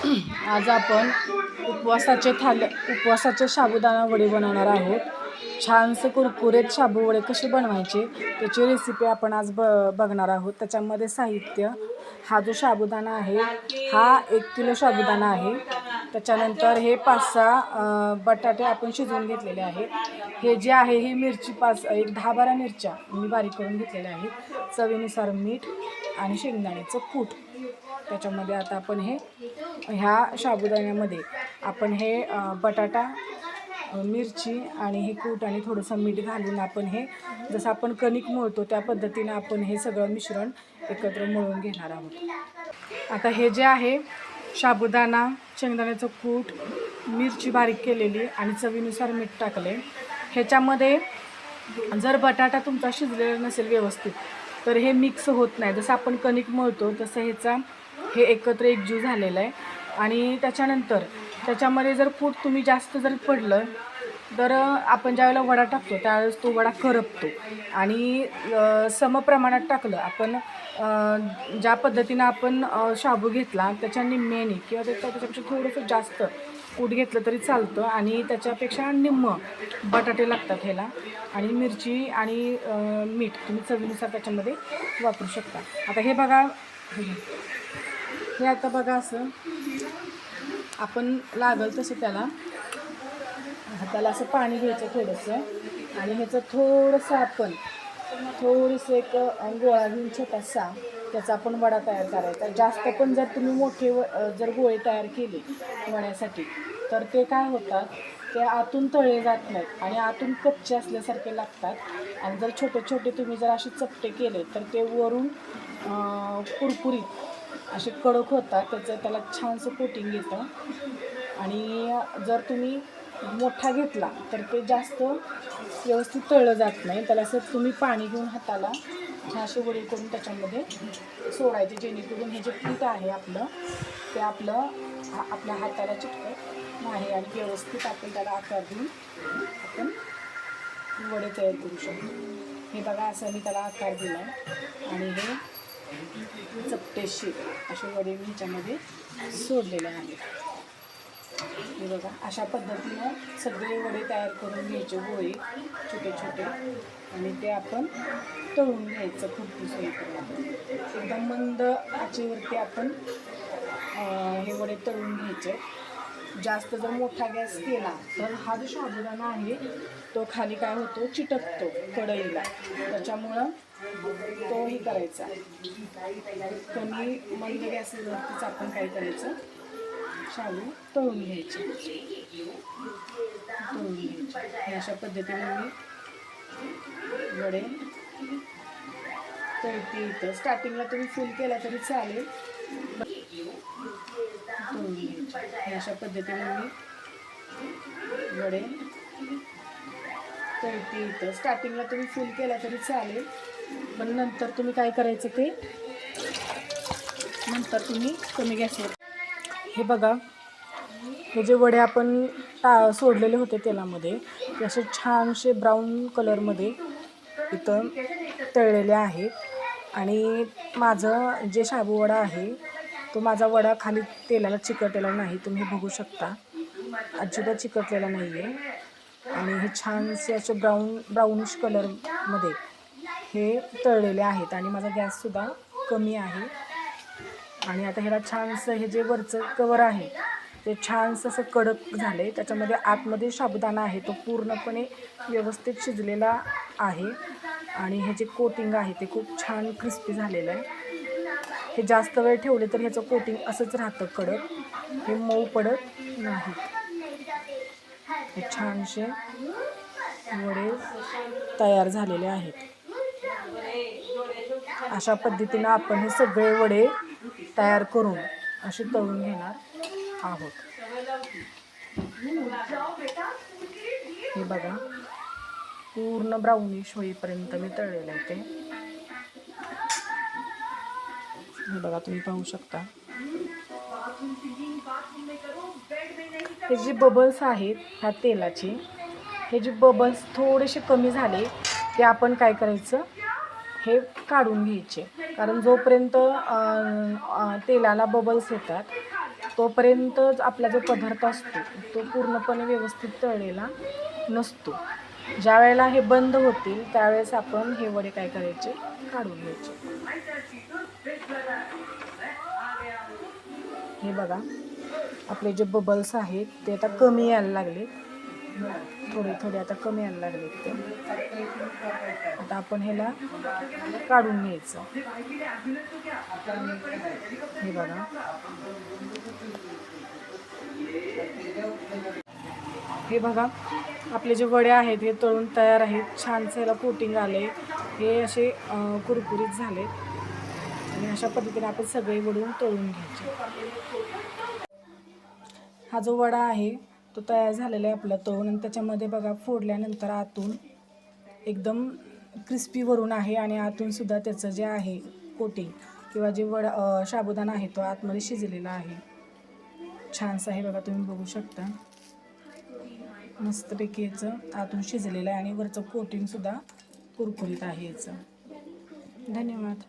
आज आपण उपवासाचे थाल उपवासाचे साबुदाणा वडे बनवणार आहोत. छानसे कुरकुरेत शाबू वडे कसे बनवायचे त्याची रेसिपी आपण आज ब बघणार आहोत. त्याच्यामध्ये साहित्य हा जो साबुदाणा आहे हा एक किलो साबुदाणा आहे. त्याच्यानंतर हे पाच सहा बटाटे आपण शिजवून घेतलेले आहेत. हे जे आहे ही मिरची पाच एक दहा बारा मिरच्या मी बारीक करून घेतलेल्या आहेत. चवीनुसार मीठ आणि शेंगदाण्याचं कूट. त्याच्यामध्ये आता आपण हे ह्या साबुदाण्यामध्ये आपण हे बटाटा मिरची आणि हे कूट आणि थोडंसं मीठ घालून आपण हे जसं आपण कणिक मळतो त्या पद्धतीनं आपण हे सगळं मिश्रण एकत्र मळून घेणार आहोत. आता हे जे आहे साबुदाणा शेंगदाण्याचं कूट मिरची बारीक केलेली आणि चवीनुसार मीठ टाकले. ह्याच्यामध्ये जर बटाटा तुमचा शिजलेला नसेल व्यवस्थित तर हे मिक्स होत नाही. जसं आपण कणिक मळतो तसं ह्याचा हे एकत्र एकजीव झालेलं आहे. आणि त्याच्यानंतर त्याच्यामध्ये जर फूट तुम्ही जास्त जर पडलं तर आपण ज्यावेळेला वडा टाकतो त्यावेळेस तो वडा करपतो. आणि समप्रमाणात टाकलं आपण ज्या पद्धतीनं आपण शाबू घेतला त्याच्या निम्म्याने किंवा त्याच्या त्याच्यापेक्षा थोडंसं जास्त कूट घेतलं तरी चालतं. आणि त्याच्यापेक्षा निम्म बटाटे लागतात ह्याला. आणि मिरची आणि मीठ तुम्ही चवीनुसार त्याच्यामध्ये वापरू शकता. आता हे बघा. हे आता बघा असं. आपण लागल तसं त्याला. हाताला असं पाणी घ्यायचं थोडंसं. आणि ह्याचं थोडंसं आपण थोडंसं एक गोळा घेऊन छोटासा त्याचा आपण वडा तयार करायचा. जास्त पण जर तुम्ही मोठे व जर गोळे तयार केले वड्यासाठी तर ते काय होतात ते आतून तळे जात नाहीत आणि आतून कच्चे असल्यासारखे लागतात. आणि जर छोटे छोटे तुम्ही जर असे चपटे केले तर ते वरून कुरकुरीत असे कडक होतात त्याचं त्याला छानसं कोटिंग येतं आणि जर तुम्ही मोठा घेतला तर ते जास्त व्यवस्थित तळलं जात नाही. त्याला असं तुम्ही पाणी घेऊन हाताला असे वडे करून त्याच्यामध्ये सोडायचे जेणेकरून हे जे पीठ आहे आपलं ते आपलं हा- आपल्या हाताला चिटकत नाही आणि व्यवस्थित आपण त्याला आकार देऊन आपण वडे तयार करू शकतो. हे बघा असं मी त्याला आकार दिला आहे आणि हे चपटेशी असे वडे मी ह्याच्यामध्ये सोडलेले आहेत. हे बघा अशा पद्धतीनं सगळे वडे तयार करून घ्यायचे गोळे छोटे छोटे आणि ते आपण तळून घ्यायचं खूप होईपर्यंत एकदम मंद आचेवरती आपण हे वडे तळून घ्यायचे. जास्त जर मोठा गॅस केला तर हा जो साबुदाणा आहे तो खाली काय होतो? चिटकतो कढईला. त्याच्यामुळं तोही करायचा. कमी मंद गॅसवरतीच आपण काय करायचं? शाबू तळून घ्यायचे. तळून घ्यायचे. अशा पद्धतीने मी वडे तळते इथं स्टार्टिंगला तुम्ही फुल केला तरी चालेल. घ्यायचे हे अशा पद्धतीने मी वडे तळते इथं. स्टार्टिंगला तुम्ही फुल केला तरी चालेल. पण नंतर तुम्ही काय करायचं ते नंतर तुम्ही कमी गॅसवर हे बघा. हे जे वडे आपण टा सोडलेले होते तेलामध्ये ते असे छानसे ब्राऊन कलरमध्ये इथं तळलेले आहेत. आणि माझं जे शाबू वडा आहे तो माझा वडा खाली तेलाला चिकटलेला नाही तुम्ही बघू शकता. अजिबात चिकटलेला नाही आहे आणि हे छानसे असे ब्राऊन ब्राऊनिश कलरमध्ये हे तळलेले आहेत आणि माझा गॅससुद्धा कमी आहे. आणि आता ह्याला छानसं हे जे वरचं कवर आहे ते छानसं असं कडक झालं आहे त्याच्यामध्ये आतमध्ये साबुदाणा आहे तो पूर्णपणे व्यवस्थित शिजलेला आहे. आणि हे जे कोटिंग आहे ते खूप छान क्रिस्पी झालेलं आहे. हे जास्त वेळ ठेवले तर ह्याचं कोटिंग असंच राहतं कडक. हे मऊ पडत नाही हे छानसे वडे तयार झालेले आहेत. अशा पद्धतीनं आपण हे सगळे वडे तयार करून असे तळून घेणार आहोत. हे बघा पूर्ण ब्राउनिश होईपर्यंत मी तळलेलं आहे ते. हे बघा तुम्ही पाहू शकता. हे जे बबल्स आहेत ह्या तेलाचे हे जे बबल्स थोडेसे कमी झाले ते आपण काय करायचं? हे काढून घ्यायचे. कारण जोपर्यंत तेलाला बबल्स येतात तोपर्यंतच आपला जो पदार्थ असतो तो पूर्णपणे व्यवस्थित तळलेला नसतो. ज्या वेळेला हे बंद होतील त्यावेळेस आपण हे वडे काय करायचे? काढून घ्यायचे. हे बघा. आपले जे बबल्स आहेत ते आता कमी यायला लागले. थोडे थोडे आता कमी यायला लागलेत ते आता आपण ह्याला काढून घ्यायचं. हे बघा. हे बघा. आपले जे वडे आहेत हे तळून तयार आहेत. छानसं ह्याला कोटिंग आले हे असे कुरकुरीत झाले आणि अशा पद्धतीने आपण सगळे वडून तळून घ्यायचे. हा जो वडा आहे तो तयार झालेला आहे आपला तळून आणि त्याच्यामध्ये बघा फोडल्यानंतर आतून एकदम क्रिस्पी वरून आहे आणि आतून सुद्धा त्याचं जे आहे कोटिंग किंवा जे वडा अं, साबुदाणा आहे तो आतमध्ये शिजलेला आहे. छानसं आहे बघा तुम्ही बघू शकता. मस्तपैकी याचं आतून शिजलेलं आहे आणि वरचं कोटिंगसुद्धा कुरकुरीत आहे याचं. धन्यवाद.